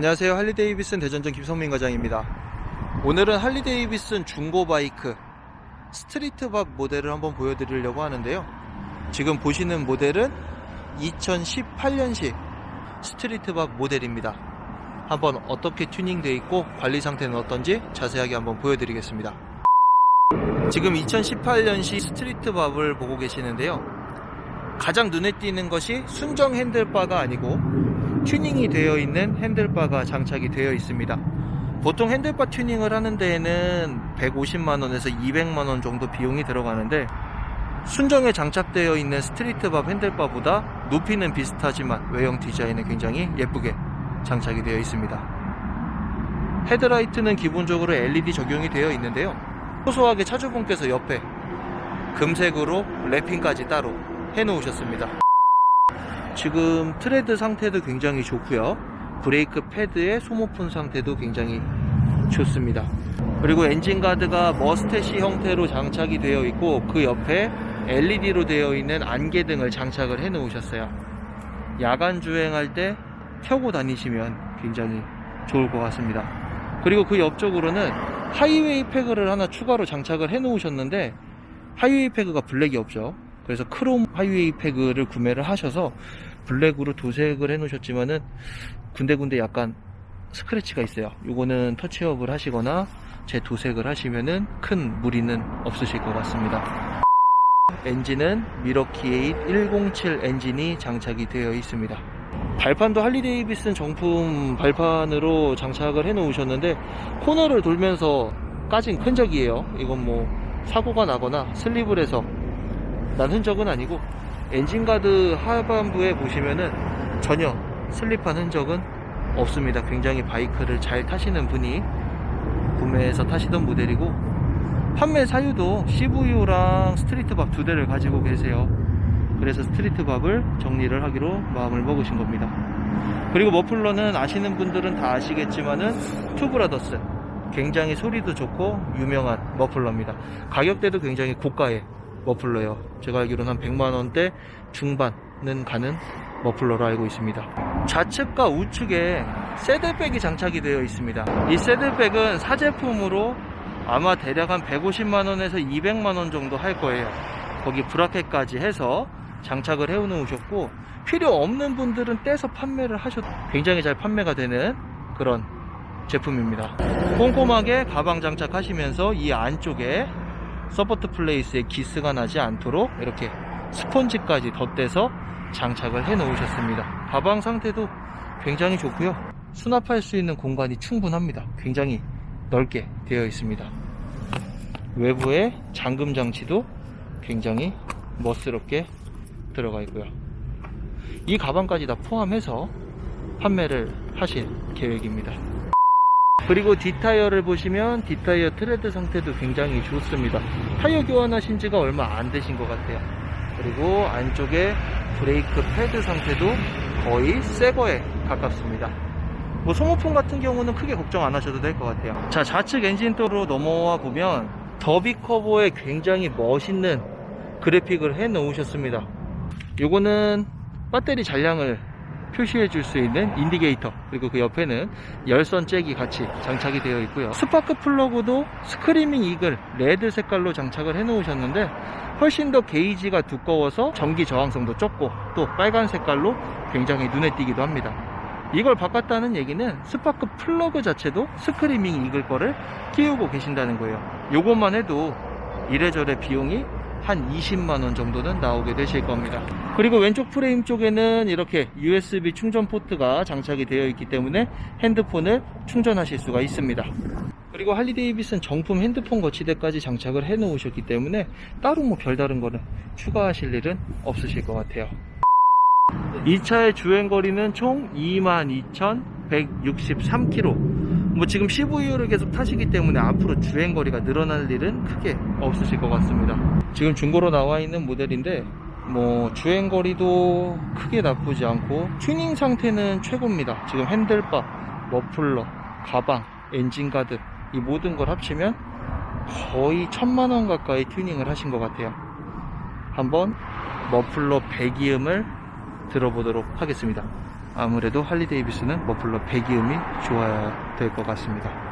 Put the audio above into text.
안녕하세요. 할리데이비슨 대전점 김성민 과장입니다. 오늘은 할리데이비슨 중고 바이크 스트리트밥 모델을 한번 보여드리려고 하는데요. 지금 보시는 모델은 2018년식 스트리트밥 모델입니다. 한번 어떻게 튜닝되어 있고 관리 상태는 어떤지 자세하게 한번 보여드리겠습니다. 지금 2018년식 스트리트밥을 보고 계시는데요. 가장 눈에 띄는 것이 순정 핸들바가 아니고 튜닝이 되어 있는 핸들바가 장착이 되어 있습니다. 보통 핸들바 튜닝을 하는 데에는 150만원에서 200만원 정도 비용이 들어가는데 순정에 장착되어 있는 스트리트밥 핸들바보다 높이는 비슷하지만 외형 디자인은 굉장히 예쁘게 장착이 되어 있습니다. 헤드라이트는 기본적으로 LED 적용이 되어 있는데요. 소소하게 차주분께서 옆에 금색으로 랩핑까지 따로 해 놓으셨습니다. 지금 트레드 상태도 굉장히 좋고요. 브레이크 패드의 소모품 상태도 굉장히 좋습니다. 그리고 엔진 가드가 머스테시 형태로 장착이 되어 있고 그 옆에 LED로 되어 있는 안개등을 장착을 해 놓으셨어요. 야간 주행할 때 켜고 다니시면 굉장히 좋을 것 같습니다. 그리고 그 옆쪽으로는 하이웨이 패그를 하나 추가로 장착을 해 놓으셨는데 하이웨이 패그가 블랙이 없죠. 그래서 크롬 하이웨이 패그를 구매를 하셔서 블랙으로 도색을 해 놓으셨지만은 군데군데 약간 스크래치가 있어요. 요거는 터치업을 하시거나 재도색을 하시면은 큰 무리는 없으실 것 같습니다. 엔진은 미러키 8 107 엔진이 장착이 되어 있습니다. 발판도 할리데이비슨 정품 발판으로 장착을 해 놓으셨는데 코너를 돌면서 까진 흔적이에요. 이건 뭐 사고가 나거나 슬립을 해서 난 흔적은 아니고 엔진가드 하반부에 보시면은 전혀 슬립한 흔적은 없습니다. 굉장히 바이크를 잘 타시는 분이 구매해서 타시던 모델이고 판매 사유도 CVU랑 스트리트밥 두 대를 가지고 계세요. 그래서 스트리트밥을 정리를 하기로 마음을 먹으신 겁니다. 그리고 머플러는 아시는 분들은 다 아시겠지만은 투브라더스 굉장히 소리도 좋고 유명한 머플러입니다. 가격대도 굉장히 고가의 머플러예요. 제가 알기로는 한 100만 원대 중반은 가는 머플러로 알고 있습니다. 좌측과 우측에 새들백이 장착이 되어 있습니다. 이 새들백은 사제품으로 아마 대략 한 150만 원에서 200만 원 정도 할 거예요. 거기 브라켓까지 해서 장착을 해 놓으셨고 필요 없는 분들은 떼서 판매를 하셔도 굉장히 잘 판매가 되는 그런 제품입니다. 꼼꼼하게 가방 장착하시면서 이 안쪽에 서포트 플레이스에 기스가 나지 않도록 이렇게 스펀지까지 덧대서 장착을 해 놓으셨습니다. 가방 상태도 굉장히 좋고요. 수납할 수 있는 공간이 충분합니다. 굉장히 넓게 되어 있습니다. 외부에 잠금 장치도 굉장히 멋스럽게 들어가 있고요. 이 가방까지 다 포함해서 판매를 하실 계획입니다. 그리고 뒷타이어를 보시면 뒷타이어 트레드 상태도 굉장히 좋습니다. 타이어 교환하신 지가 얼마 안 되신 것 같아요. 그리고 안쪽에 브레이크 패드 상태도 거의 새 거에 가깝습니다. 뭐 소모품 같은 경우는 크게 걱정 안 하셔도 될 것 같아요. 자, 좌측 엔진도로 넘어와 보면 더비 커버에 굉장히 멋있는 그래픽을 해 놓으셨습니다. 요거는 배터리 잔량을 표시해 줄 수 있는 인디게이터 그리고 그 옆에는 열선 잭이 같이 장착이 되어 있고요. 스파크 플러그도 스크리밍 이글 레드 색깔로 장착을 해 놓으셨는데 훨씬 더 게이지가 두꺼워서 전기 저항성도 적고 또 빨간 색깔로 굉장히 눈에 띄기도 합니다. 이걸 바꿨다는 얘기는 스파크 플러그 자체도 스크리밍 이글 거를 끼우고 계신다는 거예요. 요것만 해도 이래저래 비용이 한 20만원 정도는 나오게 되실 겁니다. 그리고 왼쪽 프레임 쪽에는 이렇게 USB 충전 포트가 장착이 되어 있기 때문에 핸드폰을 충전하실 수가 있습니다. 그리고 할리 데이비슨 정품 핸드폰 거치대까지 장착을 해 놓으셨기 때문에 따로 뭐 별다른 거는 추가하실 일은 없으실 것 같아요. 이 차의 주행거리는 총 22,163km. 뭐 지금 CVU를 계속 타시기 때문에 앞으로 주행 거리가 늘어날 일은 크게 없으실 것 같습니다. 지금 중고로 나와 있는 모델인데 뭐 주행 거리도 크게 나쁘지 않고 튜닝 상태는 최고입니다. 지금 핸들바, 머플러, 가방, 엔진 가드 이 모든 걸 합치면 거의 천만 원 가까이 튜닝을 하신 것 같아요. 한번 머플러 배기음을 들어보도록 하겠습니다. 아무래도 할리 데이비스는 머플러 배기음이 좋아야 될 것 같습니다.